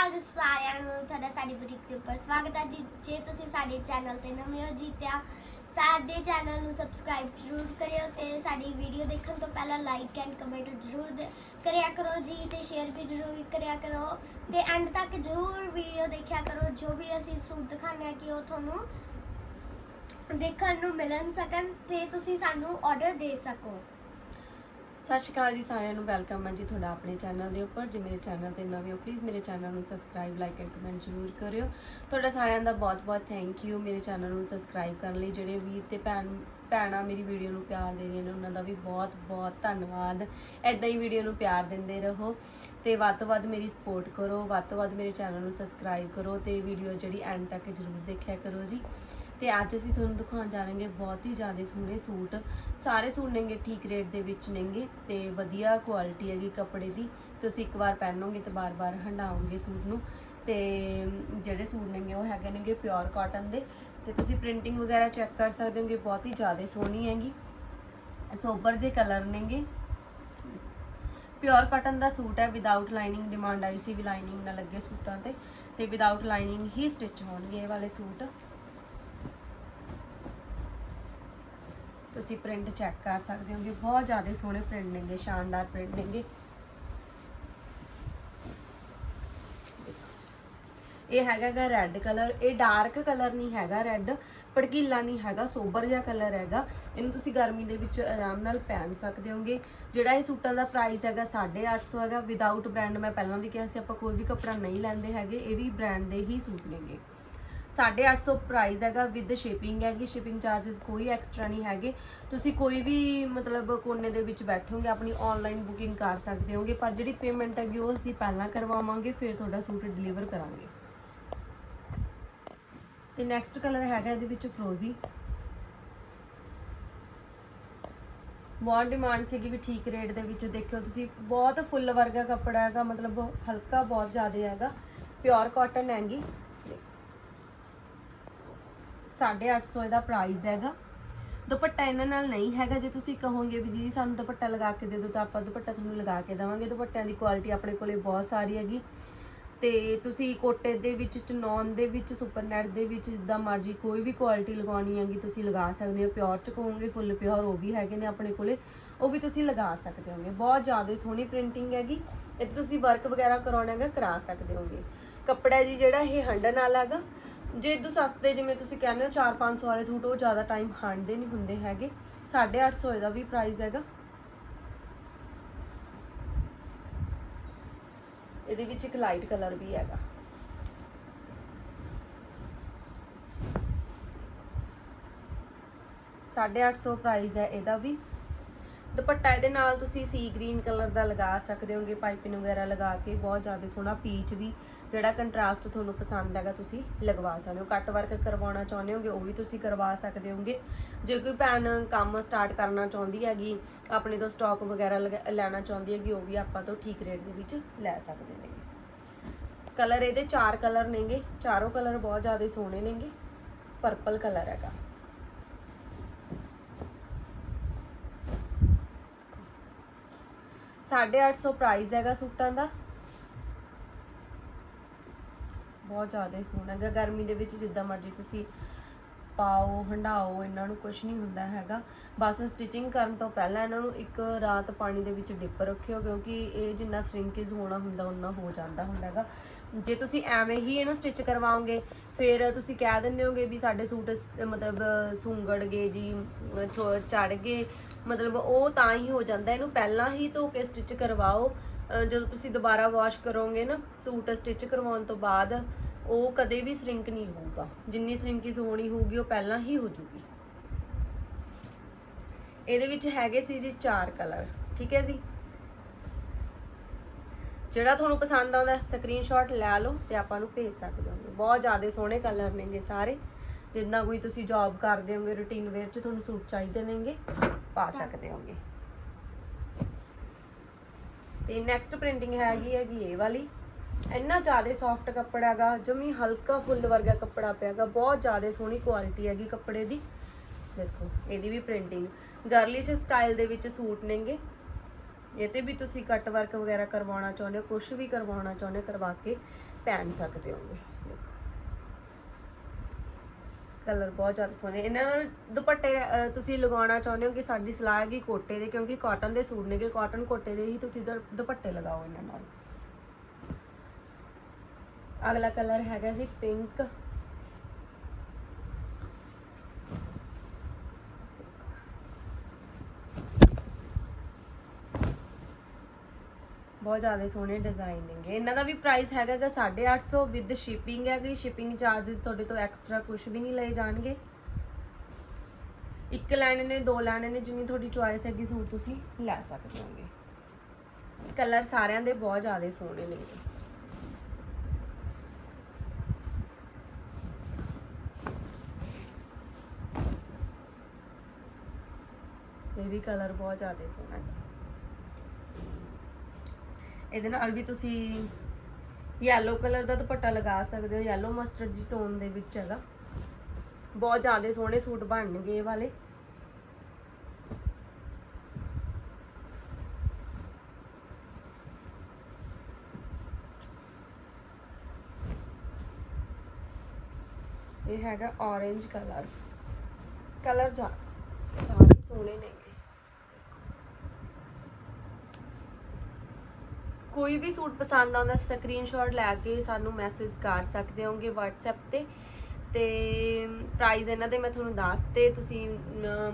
ਅਕਾਲ ਜੀ ਸਾਰਿਆਂ ਨੂੰ ਤੁਹਾਡਾ ਸਾਡੀ ਬੁਟੀਕ ਦੇ ਉੱਪਰ ਸਵਾਗਤ ਹੈ ਜੀ, ਜੇ ਤੁਸੀਂ ਸਾਡੇ ਚੈਨਲ ਤੇ ਨਵੇਂ ਹੋ ਜੀ, ਤਾਂ ਸਾਡੇ ਚੈਨਲ ਨੂੰ ਸਬਸਕ੍ਰਾਈਬ ਜ਼ਰੂਰ ਕਰਿਓ ਤੇ ਸਾਡੀ ਵੀਡੀਓ ਦੇਖਣ ਤੋਂ ਪਹਿਲਾਂ ਲਾਈਕ ਐਂਡ ਕਮੈਂਟ ਜ਼ਰੂਰ ਦੇ- ਕਰਿਆ ਕਰੋ ਜੀ ਤੇ ਸ਼ੇਅਰ ਵੀ ਜ਼ਰੂਰ ਕਰਿਆ ਕਰੋ ਤੇ ਐਂਡ ਤੱਕ ਜ਼ਰੂਰ ਵੀਡੀਓ ਦੇਖਿਆ ਕਰੋ, ਜੋ ਵੀ ਅਸੀਂ ਸੂਟ ਦਿਖਾਉਂਦੇ ਹਾਂ ਕਿ ਉਹ ਤੁਹਾਨੂੰ ਦੇਖਣ ਨੂੰ ਮਿਲਣ ਸਕਣ ਤੇ ਤੁਸੀਂ ਸਾਨੂੰ ਆਰਡਰ ਦੇ ਸਕੋ। ਸਤਿ ਸ਼੍ਰੀ ਅਕਾਲ ਜੀ, ਸਾਰਿਆਂ ਨੂੰ ਵੈਲਕਮ ਹੈ ਜੀ ਤੁਹਾਡਾ ਆਪਣੇ ਚੈਨਲ ਦੇ ਉੱਪਰ। ਜੇ ਮੇਰੇ ਚੈਨਲ ਤੇ ਨਵੇਂ ਹੋ ਪਲੀਜ਼ ਮੇਰੇ ਚੈਨਲ ਨੂੰ ਸਬਸਕ੍ਰਾਈਬ ਲਾਈਕ ਐਂਡ ਕਮੈਂਟ ਜ਼ਰੂਰ ਕਰਿਓ। ਤੁਹਾਡਾ ਸਾਰਿਆਂ ਦਾ ਬਹੁਤ-ਬਹੁਤ ਥੈਂਕ ਯੂ ਮੇਰੇ ਚੈਨਲ ਨੂੰ ਸਬਸਕ੍ਰਾਈਬ ਕਰਨ ਲਈ ਜਿਹੜੇ ਵੀਰ ਤੇ ਭੈਣ, ਭੈਣਾਂ ਮੇਰੀ ਵੀਡੀਓ ਨੂੰ ਪਿਆਰ ਦੇ ਰਹੀਆਂ ਨੇ, ਉਹਨਾਂ ਦਾ ਵੀ ਬਹੁਤ-ਬਹੁਤ ਧੰਨਵਾਦ। ਐਦਾਂ ਹੀ ਵੀਡੀਓ ਨੂੰ ਪਿਆਰ ਦਿੰਦੇ ਰਹੋ ਤੇ ਵੱਧ ਤੋਂ ਵੱਧ ਮੇਰੀ ਸਪੋਰਟ ਕਰੋ, ਵੱਧ ਤੋਂ ਵੱਧ ਮੇਰੇ ਚੈਨਲ ਨੂੰ ਸਬਸਕ੍ਰਾਈਬ ਕਰੋ ਤੇ ਵੀਡੀਓ ਜਿਹੜੀ ਐਂਡ ਤੱਕ ਜ਼ਰੂਰ ਦੇਖਿਆ ਕਰੋ ਜੀ। ਤੇ ਅੱਜ ਅਸੀਂ ਤੁਹਾਨੂੰ ਦਿਖਾਉਣ ਜਾ ਰਹੇ ਹਾਂ ਬਹੁਤ ਹੀ ਜ਼ਿਆਦਾ ਸੋਹਣੇ ਸੂਟ। ਸਾਰੇ ਸੂਟ ਨੇਗੇ ਠੀਕ ਰੇਟ ਦੇ ਵਿੱਚ ਨੇਗੇ ਤੇ ਵਧੀਆ ਕੁਆਲਿਟੀ ਹੈਗੀ ਕੱਪੜੇ ਦੀ। ਤੁਸੀਂ ਇੱਕ ਵਾਰ ਪਹਿਨੋਗੇ ਤੇ ਬਾਰ-ਬਾਰ ਹੰਡਾਓਗੇ ਸੂਟ ਨੂੰ। ਤੇ ਜਿਹੜੇ ਸੂਟ ਨੇਗੇ ਉਹ ਹੈਗੇ ਨੇਗੇ ਪਿਓਰ ਕਾਟਨ ਦੇ। ਤੇ ਤੁਸੀਂ ਪ੍ਰਿੰਟਿੰਗ ਵਗੈਰਾ ਚੈੱਕ ਕਰ ਸਕਦੇ ਹੋਗੇ, ਬਹੁਤ ਹੀ ਜ਼ਿਆਦਾ ਸੋਹਣੀ ਹੈਗੀ। ਸੋਬਰ ਜੇ ਕਲਰ ਨੇਗੇ। ਪਿਓਰ ਕਾਟਨ ਦਾ ਸੂਟ ਹੈ ਵਿਦਆਊਟ ਲਾਈਨਿੰਗ ਡਿਮਾਂਡ ਆਈ ਸੀ ਵੀ ਲਾਈਨਿੰਗ ਨਾ ਲੱਗੇ ਸੂਟਾਂ ਤੇ। ਤੇ ਵਿਦਆਊਟ ਲਾਈਨਿੰਗ ਹੀ ਸਟਿਚ ਹੋਣਗੇ ਇਹ ਵਾਲੇ ਸੂਟ। ਤੁਸੀਂ ਪ੍ਰਿੰਟ ਚੈੱਕ ਕਰ ਸਕਦੇ ਹੋਗੇ ਬਹੁਤ ਜ਼ਿਆਦਾ ਸੋਹਣੇ ਪ੍ਰਿੰਟ ਨੇਗੇ, ਸ਼ਾਨਦਾਰ ਪ੍ਰਿੰਟ ਨੇਗੇ। ਇਹ ਹੈਗਾਗਾ ਰੈੱਡ ਕਲਰ ਇਹ ਡਾਰਕ ਕਲਰ ਨਹੀਂ ਹੈਗਾ ਰੈੱਡ ਭੜਕੀਲਾ ਨਹੀਂ ਹੈਗਾ, ਸੋਬਰ ਜਿਹਾ ਕਲਰ ਹੈਗਾ। ਇਹਨੂੰ ਤੁਸੀਂ ਗਰਮੀ ਦੇ ਵਿੱਚ ਆਰਾਮ ਨਾਲ ਪਹਿਨ ਸਕਦੇ ਹੋਗੇ। ਜਿਹੜਾ ਇਹ ਸੂਟਾਂ ਦਾ ਪ੍ਰਾਈਸ ਹੈਗਾ 850 ਹੈਗਾ। ਵਿਦਆਊਟ ਬ੍ਰਾਂਡ ਮੈਂ ਪਹਿਲਾਂ ਵੀ ਕਿਹਾ ਸੀ, ਆਪਾਂ ਕੋਈ ਵੀ ਕੱਪੜਾ ਨਹੀਂ ਲੈਂਦੇ ਹੈਗੇ, ਇਹ ਵੀ ਬ੍ਰਾਂਡ ਦੇ ਹੀ ਸੂਟ ਨੇਗੇ। 850 ਪ੍ਰਾਈਸ ਹੈਗਾ ਵਿਦ ਸ਼ਿਪਿੰਗ ਹੈਗੀ ਸ਼ਿਪਿੰਗ ਚਾਰजेस ਕੋਈ ਐਕਸਟਰਾ ਨਹੀਂ ਹੈਗੇ। ਤੁਸੀਂ ਕੋਈ ਵੀ ਮਤਲਬ ਕੋਨੇ ਦੇ ਵਿੱਚ ਬੈਠੋਗੇ, ਆਪਣੀ ਆਨਲਾਈਨ ਬੁਕਿੰਗ ਕਰ ਸਕਦੇ ਹੋਗੇ, ਪਰ ਜਿਹੜੀ ਪੇਮੈਂਟ ਹੈਗੀ ਉਹ ਅਸੀਂ ਪਹਿਲਾਂ ਕਰਵਾਵਾਂਗੇ, ਫਿਰ ਤੁਹਾਡਾ ਸੂਟ ਡਿਲੀਵਰ ਕਰਾਂਗੇ। ਤੇ ਨੈਕਸਟ ਕਲਰ ਹੈਗਾ ਇਹਦੇ ਵਿੱਚ ਫਰੋਜ਼ੀ ਬਹੁਤ ਡਿਮਾਂਡ ਸੀਗੀ ਵੀ ਠੀਕ ਰੇਟ ਦੇ ਵਿੱਚ ਦੇਖਿਓ ਤੁਸੀਂ, ਬਹੁਤ ਫੁੱਲ ਵਰਗਾ ਕੱਪੜਾ ਹੈਗਾ, ਮਤਲਬ ਹਲਕਾ ਬਹੁਤ ਜ਼ਿਆਦਾ ਹੈਗਾ ਪਿਓਰ ਕਾਟਨ ਹੈਗੀ। 850 ਇਹਦਾ ਪ੍ਰਾਈਸ ਹੈਗਾ। ਦੁਪੱਟਾ ਇਹਨਾਂ ਨਾਲ ਨਹੀਂ ਹੈਗਾ। ਜੇ ਤੁਸੀਂ ਕਹੋਗੇ ਵੀ ਜੀ ਸਾਨੂੰ ਦੁਪੱਟਾ ਲਗਾ ਕੇ ਦੇ ਦਿਓ, ਤਾਂ ਆਪਾਂ ਦੁਪੱਟਾ ਤੁਹਾਨੂੰ ਲਗਾ ਕੇ ਦੇਵਾਂਗੇ। ਦੁਪੱਟਿਆਂ ਦੀ ਕੁਆਲਿਟੀ ਆਪਣੇ ਕੋਲੇ ਬਹੁਤ ਸਾਰੀ ਹੈਗੀ। ਤੇ ਤੁਸੀਂ ਕੋਟੇ ਦੇ ਵਿੱਚ, ਚਨੌਨ ਦੇ ਵਿੱਚ ਸੁਪਰ ਨੈਟ ਦੇ ਵਿੱਚ ਜਿੱਦਾਂ ਮਰਜ਼ੀ ਕੋਈ ਵੀ ਕੁਆਲਿਟੀ ਲਗਾਉਣੀ ਹੈਗੀ, ਤੁਸੀਂ ਲਗਾ ਸਕਦੇ ਹੋ। ਪਿਓਰ ਚ ਕਹੋਗੇ ਫੁੱਲ ਪਿਓਰ ਉਹ ਵੀ ਹੈਗੇ ਨੇ ਆਪਣੇ ਕੋਲੇ। ਉਹ ਵੀ ਤੁਸੀਂ ਲਗਾ ਸਕਦੇ ਹੋਗੇ। ਬਹੁਤ ਜ਼ਿਆਦਾ ਸੋਹਣੀ ਪ੍ਰਿੰਟਿੰਗ ਹੈਗੀ। ਇਹ ਤੇ ਤੁਸੀਂ ਵਰਕ ਵਗੈਰਾ ਕਰਾਉਣਾ ਹੈਗਾ, ਕਰਾ ਸਕਦੇ ਹੋਗੇ। ਕੱਪੜਾ ਜੀ ਜਿਹੜਾ ਇਹ ਹੰਡਨ ਵਾਲਾ ਹੈਗਾ ਜੇ ਇਦੋਂ ਸਸਤੇ ਜਿਵੇਂ ਤੁਸੀਂ ਕਹਿੰਦੇ ਹੋ 4-500 ਵਾਲੇ ਸੂਟ, ਉਹ ਜ਼ਿਆਦਾ ਟਾਈਮ ਹੰਡਦੇ ਨਹੀਂ ਹੁੰਦੇ ਹੈਗੇ। 850 ਇਹਦਾ ਵੀ ਪ੍ਰਾਈਸ ਹੈਗਾ। ਇਹਦੇ ਵਿੱਚ ਇੱਕ ਲਾਈਟ ਕਲਰ ਵੀ ਹੈਗਾ। ਸਾਢੇ ਅੱਠ ਸੌ ਪ੍ਰਾਈਸ ਹੈ ਇਹਦਾ ਵੀ। ਦੁਪੱਟਾ ਇਹਦੇ ਨਾਲ ਤੁਸੀਂ ਸੀ ਗ੍ਰੀਨ ਕਲਰ ਦਾ ਲਗਾ ਸਕਦੇ ਹੋਗੇ ਪਾਈਪਿੰਗ ਵਗੈਰਾ ਲਗਾ ਕੇ, ਬਹੁਤ ਜ਼ਿਆਦਾ ਸੋਹਣਾ ਪੀਚ ਵੀ, ਜਿਹੜਾ ਕੰਟਰਾਸਟ ਤੁਹਾਨੂੰ ਪਸੰਦ ਹੈਗਾ ਤੁਸੀਂ ਲਗਵਾ ਸਕਦੇ ਹੋ। ਕੱਟ ਵਰਕ ਕਰਵਾਉਣਾ ਚਾਹੁੰਦੇ ਹੋਗੇ, ਉਹ ਵੀ ਤੁਸੀਂ ਕਰਵਾ ਸਕਦੇ ਹੋਗੇ। ਜੇ ਕੋਈ ਭੈਣ ਕੰਮ ਸਟਾਰਟ ਕਰਨਾ ਚਾਹੁੰਦੀ ਹੈਗੀ, ਆਪਣੇ ਤੋਂ ਸਟਾਕ ਵਗੈਰਾ ਲਗਾ- ਲੈਣਾ ਚਾਹੁੰਦੀ ਹੈਗੀ, ਉਹ ਵੀ ਆਪਾਂ ਤੋਂ ਠੀਕ ਰੇਟ ਦੇ ਵਿੱਚ ਲੈ ਸਕਦੇ ਨੇ। ਕਲਰ ਇਹਦੇ ਚਾਰ ਕਲਰ ਨੇਗੇ, ਚਾਰੋਂ ਕਲਰ ਬਹੁਤ ਜ਼ਿਆਦਾ ਸੋਹਣੇ ਨੇਗੇ ਪਰਪਲ ਕਲਰ ਹੈਗਾ। ਸਾਢੇ ਅੱਠ ਸੌ ਪ੍ਰਾਈਸ ਹੈਗਾ ਸੂਟਾਂ ਦਾ। ਬਹੁਤ ਜ਼ਿਆਦਾ ਸੋਹਣਾ ਹੈਗਾ। ਗਰਮੀ ਦੇ ਵਿੱਚ ਜਿੱਦਾਂ ਮਰਜ਼ੀ ਤੁਸੀਂ ਪਾਓ ਹੰਡਾਓ ਇਹਨਾਂ ਨੂੰ ਕੁਝ ਨਹੀਂ ਹੁੰਦਾ ਹੈਗਾ। ਬਸ ਸਟਿਚਿੰਗ ਕਰਨ ਤੋਂ ਪਹਿਲਾਂ ਇਹਨਾਂ ਨੂੰ ਇੱਕ ਰਾਤ ਪਾਣੀ ਦੇ ਵਿੱਚ ਡਿੱਪ ਰੱਖਿਓ, ਕਿਉਂਕਿ ਇਹ ਜਿੰਨਾ ਸ਼ਰਿੰਕੇਜ ਹੋਣਾ ਹੁੰਦਾ ਉਹਨਾਂ ਹੋ ਜਾਂਦਾ ਹੁੰਦਾ ਹੈਗਾ। ਜੇ ਤੁਸੀਂ ਐਵੇਂ ਹੀ ਇਹਨੂੰ ਸਟਿਚ ਕਰਵਾਓਗੇ, ਫਿਰ ਤੁਸੀਂ ਕਹਿ ਦਿੰਦੇ ਹੋਗੇ ਵੀ ਸਾਡੇ ਸੂਟ ਮਤਲਬ, ਸੁੰਗੜ ਗਏ ਜੀ ਚੜ ਗਏ। ਮਤਲਬ ਉਹ ਤਾਂ ਹੀ ਹੋ ਜਾਂਦਾ, ਇਹਨੂੰ ਪਹਿਲਾਂ ਹੀ ਧੋ ਕੇ ਸਟਿਚ ਕਰਵਾਓ ਜਦੋਂ ਤੁਸੀਂ ਦੁਬਾਰਾ ਵਾਸ਼ ਕਰੋਗੇ ਨਾ, ਸੂਟ ਸਟਿਚ ਕਰਵਾਉਣ ਤੋਂ ਬਾਅਦ, ਉਹ ਕਦੇ ਵੀ ਸ਼ਰਿੰਕ ਨਹੀਂ ਹੋਊਗਾ। ਜਿੰਨੀ ਸ਼ਰਿੰਕੇਜ ਹੋਣੀ ਹੋਊਗੀ, ਉਹ ਪਹਿਲਾਂ ਹੀ ਹੋ ਜੂਗੀ। ਇਹਦੇ ਵਿੱਚ ਹੈਗੇ ਸੀ ਜੀ ਚਾਰ ਕਲਰ ਠੀਕ ਹੈ ਜੀ? ਜਿਹੜਾ ਤੁਹਾਨੂੰ ਪਸੰਦ ਆਉਂਦਾ ਸਕਰੀਨਸ਼ਾਟ ਲੈ ਲਓ ਤੇ ਆਪਾਂ ਨੂੰ ਭੇਜ ਸਕਦੇ ਹੋ। ਬਹੁਤ ਜ਼ਿਆਦਾ ਸੋਹਣੇ ਕਲਰ ਨੇਗੇ ਸਾਰੇ। ਜਿੰਨਾ ਕੋਈ ਤੁਸੀਂ ਜੌਬ ਕਰਦੇ ਹੋਗੇ ਰੂਟੀਨ ਵੇਅਰ ਚ ਤੁਹਾਨੂੰ ਸੂਟ ਚਾਹੀਦੇ ਨੇਗੇ। ਪਾ ਸਕਦੇ ਹੋਗੇ। ਤੇ ਨੈਕਸਟ ਪ੍ਰਿੰਟਿੰਗ ਹੈਗੀ ਹੈਗੀ ਇਹ ਵਾਲੀ। ਇੰਨਾ ਜ਼ਿਆਦਾ ਸੌਫਟ ਕੱਪੜਾ ਹੈਗਾ, ਜਮੀ ਹਲਕਾ ਫੁੱਲ ਵਰਗਾ ਕੱਪੜਾ ਪਿਆਗਾ ਬਹੁਤ ਜ਼ਿਆਦਾ ਸੋਹਣੀ ਕੁਆਲਿਟੀ ਹੈਗੀ ਕੱਪੜੇ ਦੀ। ਦੇਖੋ, ਇਹਦੀ ਵੀ ਪ੍ਰਿੰਟਿੰਗ ਗਰਲਿਸ਼ ਸਟਾਈਲ ਦੇ ਵਿੱਚ ਸੂਟ ਨੇਗੇ। ਇਹ ਤੇ ਵੀ ਤੁਸੀਂ ਕੱਟ ਵਰਕ ਵਗੈਰਾ ਕਰਵਾਉਣਾ ਚਾਹੁੰਦੇ ਹੋ ਕੁਝ ਵੀ ਕਰਵਾਉਣਾ ਚਾਹੁੰਦੇ ਹੋ, ਕਰਵਾ ਕੇ ਪਹਿਨ ਸਕਦੇ ਹੋਗੇ ਦੇਖੋ ਕਲਰ ਬਹੁਤ ਜ਼ਿਆਦਾ ਸੋਹਣੇ। ਇਹਨਾਂ ਨਾਲ ਦੁਪੱਟੇ ਅਹ, ਤੁਸੀਂ ਲਗਾਉਣਾ ਚਾਹੁੰਦੇ ਹੋ ਕਿ ਸਾਡੀ ਸਲਾਹ ਹੈਗੀ ਕੋਟੇ ਦੇ ਕਿਉਂਕਿ ਕਾਟਨ ਦੇ ਸੂਟ ਨੇਗੇ ਕਾਟਨ ਕੋਟੇ ਦੇ ਹੀ ਤੁਸੀਂ ਦ- ਦੁਪੱਟੇ ਲਗਾਓ ਇਹਨਾਂ ਨਾਲ। ਅਗਲਾ ਕਲਰ ਹੈਗਾ ਜੀ ਪਿੰਕ ਬਹੁਤ ਜ਼ਿਆਦਾ ਸੋਹਣੇ ਡਿਜ਼ਾਈਨ ਨੇਗੇ। ਇਹਨਾਂ ਦਾ ਵੀ ਪ੍ਰਾਈਸ ਹੈਗਾ ਗਾ 850 ਵਿਦ ਸ਼ਿਪਿੰਗ ਹੈਗੀ। ਸ਼ਿਪਿੰਗ ਚਾਰजेस ਤੁਹਾਡੇ ਤੋਂ ਐਕਸਟਰਾ ਕੁਝ ਵੀ ਨਹੀਂ ਲਏ ਜਾਣਗੇ। ਇੱਕ ਲੈਣੇ ਨੇ, ਦੋ ਲੈਣੇ ਨੇ, ਜਿੰਨੀ ਤੁਹਾਡੀ ਚੁਆਇਸ ਹੈਗੀ ਸੂਟ ਤੁਸੀਂ ਲੈ ਸਕਦੇ ਹੋਗੇ। ਕਲਰ ਸਾਰਿਆਂ ਦੇ ਬਹੁਤ ਜ਼ਿਆਦਾ ਸੋਹਣੇ ਨੇਗੇ। ਇਹ ਵੀ ਕਲਰ ਬਹੁਤ ਜ਼ਿਆਦਾ ਸੋਹਣਾ ਹੈ। ਇਹਦੇ ਨਾਲ ਵੀ ਤੁਸੀਂ ਯੈਲੋ ਕਲਰ ਦਾ ਦੁਪੱਟਾ ਲਗਾ ਸਕਦੇ ਹੋ ਯੈਲੋ ਮਸਟਰਡ ਦੀ ਟੋਨ ਦੇ ਵਿੱਚ ਹੈਗਾ। ਬਹੁਤ ਜ਼ਿਆਦਾ ਸੋਹਣੇ ਸੂਟ ਬਣਨਗੇ ਇਹ ਵਾਲੇ। ਇਹ ਹੈਗਾ orange ਕਲਰ ਕਲਰ ਜਾ ਸਾਰੇ ਸੋਹਣੇ ਨੇ। ਕੋਈ ਵੀ ਸੂਟ ਪਸੰਦ ਆਉਂਦਾ ਸਕਰੀਨਸ਼ਾਟ ਲੈ ਕੇ ਸਾਨੂੰ ਮੈਸੇਜ ਕਰ ਸਕਦੇ ਹੋਗੇ WhatsApp ਤੇ। ਤੇ ਪ੍ਰਾਈਸ ਇਹਨਾਂ ਦੇ ਮੈਂ ਤੁਹਾਨੂੰ ਦੱਸਤੇ, ਤੁਸੀਂ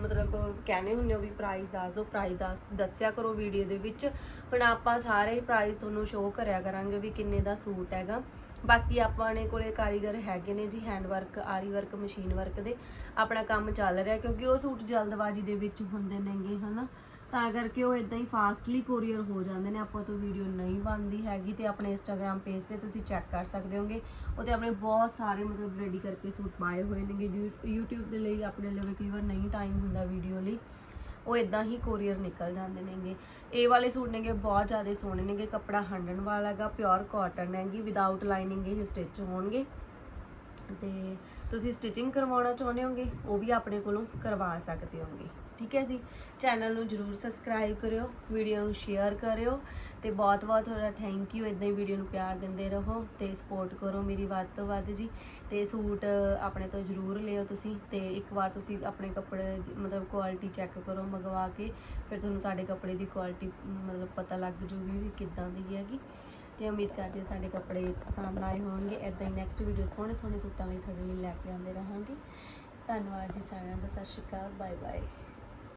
ਮਤਲਬ ਕਹਿੰਦੇ ਹੁੰਦੇ ਹੋ ਵੀ ਪ੍ਰਾਈਸ ਦੱਸ ਦਿਓ ਪ੍ਰਾਈਸ ਦੱਸ, ਦੱਸਿਆ ਕਰੋ ਵੀਡੀਓ ਦੇ ਵਿੱਚ। ਹੁਣ ਆਪਾਂ ਸਾਰੇ ਪ੍ਰਾਈਸ ਤੁਹਾਨੂੰ ਸ਼ੋਅ ਕਰਿਆ ਕਰਾਂਗੇ ਵੀ ਕਿੰਨੇ ਦਾ ਸੂਟ ਹੈਗਾ। ਬਾਕੀ ਆਪਾਂ ਨੇ ਕੋਲੇ ਕਾਰੀਗਰ ਹੈਗੇ ਨੇ ਜੀ ਹੈਂਡ ਵਰਕ ਆਰੀ ਵਰਕ ਮਸ਼ੀਨ ਵਰਕ ਦੇ। ਆਪਣਾ ਕੰਮ ਚੱਲ ਰਿਹਾ ਕਿਉਂਕਿ ਉਹ ਸੂਟ ਜਲਦਬਾਜ਼ੀ ਦੇ ਵਿੱਚ ਹੁੰਦੇ ਨੇਗੇ, ਹਨਾ। ਤਾਂ ਕਰਕੇ ਉਹ ਇਦਾਂ ਹੀ ਫਾਸਟਲੀ ਕੋਰੀਅਰ ਹੋ ਜਾਂਦੇ ਨੇ। ਆਪਾਂ ਤੋਂ ਵੀਡੀਓ ਨਹੀਂ ਬਣਦੀ ਹੈਗੀ ਤੇ ਆਪਣੇ ਇੰਸਟਾਗ੍ਰam ਪੇਜ ਤੇ ਤੁਸੀਂ ਚੈੱਕ ਕਰ ਸਕਦੇ ਹੋਗੇ। ਉਹਤੇ ਆਪਣੇ ਬਹੁਤ ਸਾਰੇ ਮਤਲਬ ਰੈਡੀ ਕਰਕੇ ਸੂਟ ਪਾਏ ਹੋਏ ਨੇਗੇ। ਯੂ- YouTube ਦੇ ਲਈ ਆਪਣੇ ਲਈ ਕਈ ਵਾਰ ਨਹੀਂ ਟਾਈਮ ਹੁੰਦਾ ਵੀਡੀਓ ਲਈ। ਉਹ ਇਦਾਂ ਹੀ ਕੋਰੀਅਰ ਨਿਕਲ ਜਾਂਦੇ ਨੇਗੇ। ਇਹ ਵਾਲੇ ਸੂਟ ਨੇਗੇ ਬਹੁਤ ਜ਼ਿਆਦਾ ਸੋਹਣੇ ਨੇਗੇ। ਕੱਪੜਾ ਹੰਡਣ ਵਾਲਾ ਹੈਗਾ ਪਿਓਰ ਕਾਟਨ ਹੈਗੀ। ਵਿਦਆਊਟ ਲਾਈਨਿੰਗ ਇਹ ਸਟਿਚ ਹੋਣਗੇ। ਤੇ ਤੁਸੀਂ ਸਟਿਚਿੰਗ ਕਰਵਾਉਣਾ ਚਾਹੁੰਦੇ ਹੋਗੇ, ਉਹ ਵੀ ਆਪਣੇ ਕੋਲੋਂ ਕਰਵਾ ਸਕਦੇ ਹੋਗੇ। ਠੀਕ ਹੈ ਜੀ। ਚੈਨਲ ਨੂੰ ਜਰੂਰ ਸਬਸਕ੍ਰਾਈਬ ਕਰਿਓ ਵੀਡੀਓ ਨੂੰ ਸ਼ੇਅਰ ਕਰਿਓ ਤੇ ਬਹੁਤ ਬਹੁਤ ਤੁਹਾਡਾ ਥੈਂਕ ਯੂ ਇਦਾਂ ਹੀ ਵੀਡੀਓ ਨੂੰ ਪਿਆਰ ਦਿੰਦੇ ਰਹੋ ਤੇ ਸਪੋਰਟ ਕਰੋ ਮੇਰੀ ਵੱਧ ਤੋਂ ਵੱਧ ਜੀ। ਤੇ ਸੂਟ ਆਪਣੇ ਤੋਂ ਜਰੂਰ ਲਿਓ ਤੁਸੀਂ ਤੇ ਇੱਕ ਵਾਰ ਤੁਸੀਂ ਆਪਣੇ ਕੱਪੜੇ ਮਤਲਬ ਕੁਆਲਿਟੀ ਚੈੱਕ ਕਰੋ ਮੰਗਵਾ ਕੇ, ਫਿਰ ਤੁਹਾਨੂੰ ਸਾਡੇ ਕੱਪੜੇ ਦੀ ਕੁਆਲਿਟੀ ਮਤਲਬ ਪਤਾ ਲੱਗ ਜੂਗੀ ਵੀ ਕਿੱਦਾਂ ਦੀ ਹੈਗੀ। ਤੇ ਉਮੀਦ ਕਰਦੇ ਹਾਂ ਸਾਡੇ ਕੱਪੜੇ ਪਸੰਦ ਆਏ ਹੋਣਗੇ। ਇਦਾਂ ਹੀ ਨੈਕਸਟ ਵੀਡੀਓ ਸੋਹਣੇ ਸੋਹਣੇ ਸੂਟਾਂ ਲਈ ਤੁਹਾਡੇ ਲਈ ਲੈ ਕੇ ਆਉਂਦੇ ਰਹਾਂਗੇ। ਧੰਨਵਾਦ ਜੀ ਸਾਰਿਆਂ ਦਾ। ਸਤਿ ਸ਼੍ਰੀ ਅਕਾਲ। Bye bye